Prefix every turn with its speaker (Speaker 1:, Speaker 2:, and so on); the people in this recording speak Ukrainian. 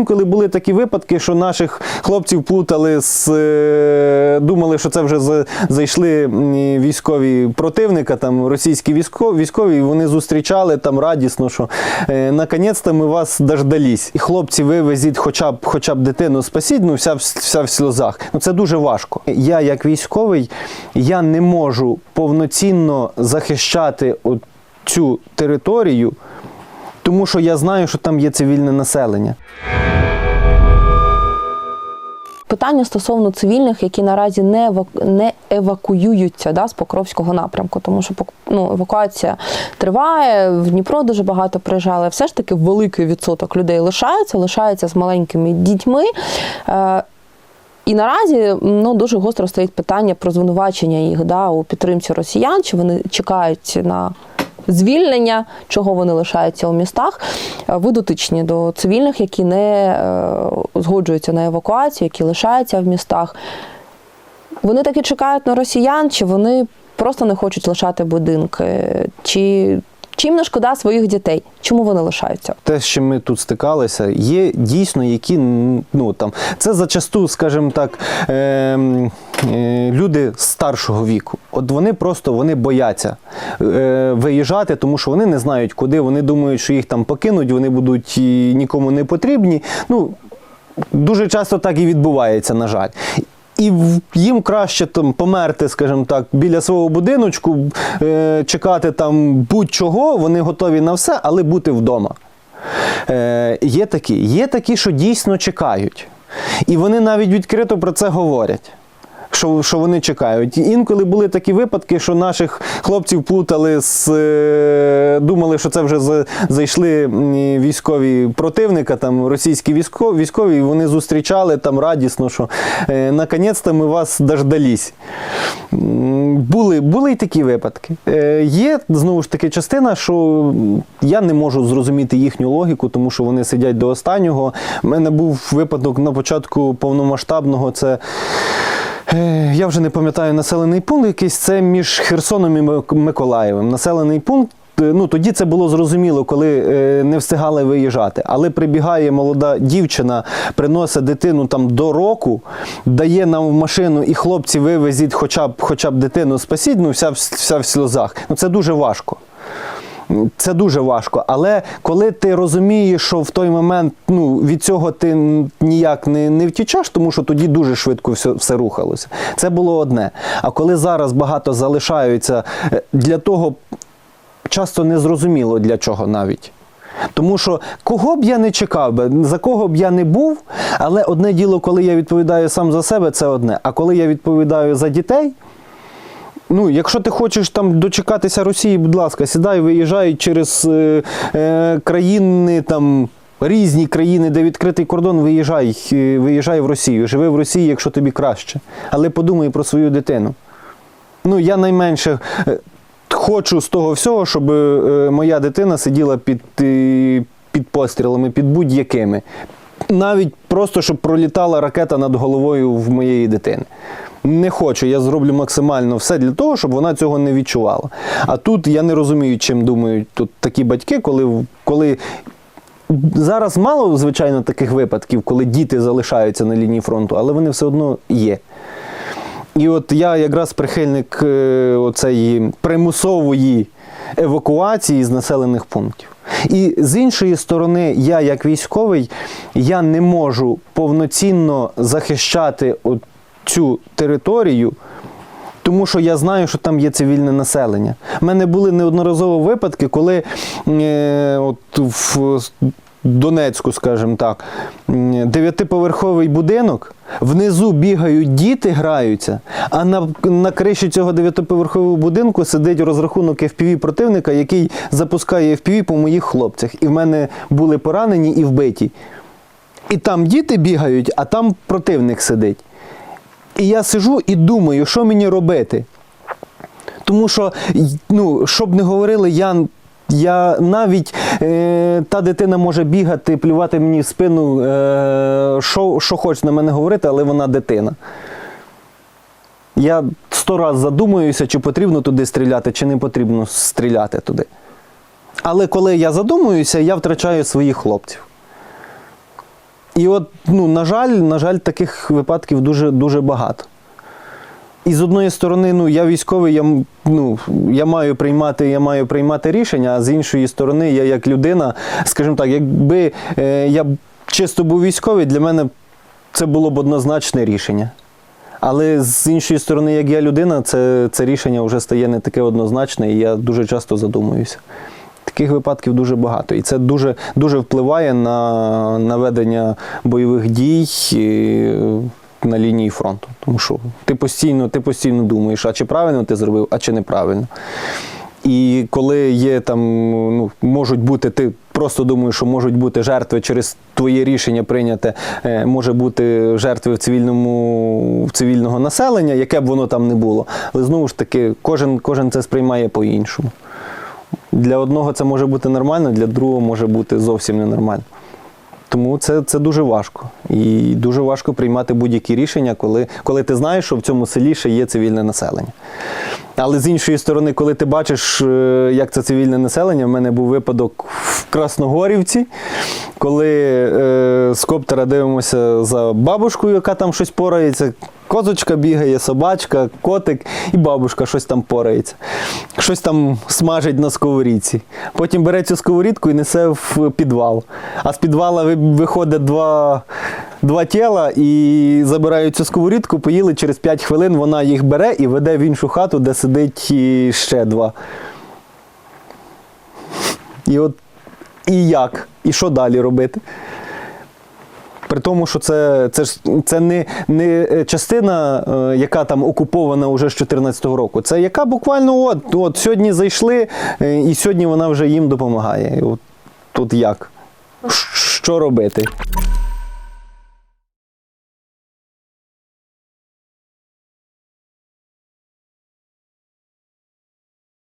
Speaker 1: інколи були такі випадки, що наших хлопців плутали з е, думали, що це вже зайшли військові противника, там російські військові, військові, і вони зустрічали там радісно, що е, наконець-то ми вас дождались. І хлопці, вивезіть хоча б хоча б дитину спасіть, ну вся, вся в сльозах. Ну це дуже важко. Я, як військовий, я не можу повноцінно захищати цю територію, тому що я знаю, що там є цивільне населення.
Speaker 2: Питання стосовно цивільних, які наразі не не евакуюються да, з Покровського напрямку, тому що ну, евакуація триває, в Дніпро дуже багато приїжджали. Все ж таки великий відсоток людей лишається, лишається з маленькими дітьми. Е, і наразі ну, дуже гостро стоїть питання про звинувачення їх да, у підтримці росіян, чи вони чекають на звільнення, чого вони лишаються у містах. Е, Ви дотичні до цивільних, які не е, згоджуються на евакуацію, які лишаються в містах. Вони таки чекають на росіян, чи вони просто не хочуть лишати будинки? Чи чим не шкода своїх дітей? Чому вони лишаються?
Speaker 1: те, чим ми тут стикалися, є дійсно, які ну там це зачасту, скажімо так, е, е, люди старшого віку. От вони просто вони бояться е, виїжджати, тому що вони не знають, куди. Вони думають, що їх там покинуть, вони будуть нікому не потрібні. Ну дуже часто так і відбувається, на жаль. І їм краще там померти, скажімо так, біля свого будиночку, е, чекати там будь-чого, вони готові на все, але бути вдома. Е, є такі, є такі, що дійсно чекають. І вони навіть відкрито про це говорять. Що, що вони чекають. Інколи були такі випадки, що наших хлопців плутали з е, думали, що це вже зайшли військові противника, там російські військові, військові, і вони зустрічали там радісно, що е, наконець-то ми вас дождались. Були, були й такі випадки. Е, Є знову ж таки частина, що я не можу зрозуміти їхню логіку, тому що вони сидять до останнього. У мене був випадок на початку повномасштабного. Це Я вже не пам'ятаю населений пункт якийсь, це між Херсоном і Мик- Миколаєвим. Населений пункт. е, Ну, тоді це було зрозуміло, коли е, не встигали виїжджати. Але прибігає молода дівчина, приносить дитину там до року, дає нам в машину, і хлопці вивезіть хоча б, хоча б дитину спасіть, ну вся, вся в сльозах. Ну це дуже важко. Це дуже важко. Але коли ти розумієш, що в той момент ну, від цього ти ніяк не, не втічеш, тому що тоді дуже швидко все, все рухалося. Це було одне. А коли зараз багато залишаються е, для того, часто незрозуміло для чого навіть. Тому що кого б я не чекав би, за кого б я не був, але одне діло, коли я відповідаю сам за себе, це одне. А коли я відповідаю за дітей, Ну, якщо ти хочеш там дочекатися Росії, будь ласка, сідай, виїжджай через е, е, країни там. Різні країни, де відкритий кордон, виїжджай, е, виїжджай в Росію. Живи в Росії, якщо тобі краще. Але подумай про свою дитину. Ну, я найменше е, хочу з того всього, щоб е, моя дитина сиділа під, під пострілами, під будь-якими. Навіть просто, щоб пролітала ракета над головою в моєї дитини. Не хочу, я зроблю максимально все для того, щоб вона цього не відчувала. А тут я не розумію, чим думають тут такі батьки, коли, коли зараз мало, звичайно, таких випадків, коли діти залишаються на лінії фронту, але вони все одно є. І от я якраз прихильник е, оцеї примусової евакуації з населених пунктів. І з іншої сторони, я, як військовий, я не можу повноцінно захищати цю територію. Тому що я знаю, що там є цивільне населення. У мене були неодноразово випадки, коли е, от в Донецьку, скажімо так, дев'ятиповерховий будинок, внизу бігають діти, граються, а на, на криші цього дев'ятиповерхового будинку сидить розрахунок FPV противника, який запускає FPV по моїх хлопцях. І в мене були поранені і вбиті. І там діти бігають, а там противник сидить. І я сижу і думаю, що мені робити. Тому що, ну, щоб не говорили, я, я навіть е, та дитина може бігати, плювати мені в спину, е, що, що хоче на мене говорити, але вона дитина. Я сто раз задумуюся, чи потрібно туди стріляти, чи не потрібно стріляти туди. Але коли я задумуюся, я втрачаю своїх хлопців. І от, ну, на жаль, на жаль, таких випадків дуже, дуже багато. І з одної сторони, ну я військовий, я, ну, я маю приймати, я маю приймати рішення, а з іншої сторони, я як людина, скажімо так, якби е, я чисто був військовий, для мене це було б однозначне рішення. Але з іншої сторони, як я людина, це, це рішення вже стає не таке однозначне, і я дуже часто задумуюся. Таких випадків дуже багато. І це дуже, дуже впливає на, на ведення бойових дій е, на лінії фронту. Тому що ти постійно, ти постійно думаєш, а чи правильно ти зробив, а чи неправильно. І коли є там, ну, можуть бути, ти просто думаєш, що можуть бути жертви через твоє рішення прийняте, е, може бути жертви в цивільному в цивільного населення, яке б воно там не було. Але знову ж таки, кожен, кожен це сприймає по-іншому. Для одного це може бути нормально, для другого може бути зовсім ненормально. Тому це, це дуже важко. І дуже важко приймати будь-які рішення, коли, коли ти знаєш, що в цьому селі ще є цивільне населення. Але з іншої сторони, коли ти бачиш, е, як це цивільне населення, в мене був випадок в Красногорівці, коли е, з коптера дивимося за бабушкою, яка там щось порається. Козочка бігає, собачка, котик і бабушка щось там порається. Щось там смажить на сковорідці. Потім бере цю сковорідку і несе в підвал. А з підвала виходить два, два тіла і забирають цю сковорідку, поїли через 5 хвилин вона їх бере і веде в іншу хату, де сидить ще два. І от і як? І що далі робити? При тому, що це, це, ж, це не, не е, частина, е, яка там окупована вже з 2014 року. Це яка буквально от, от сьогодні зайшли, е, і сьогодні вона вже їм допомагає. От, тут як? Що робити?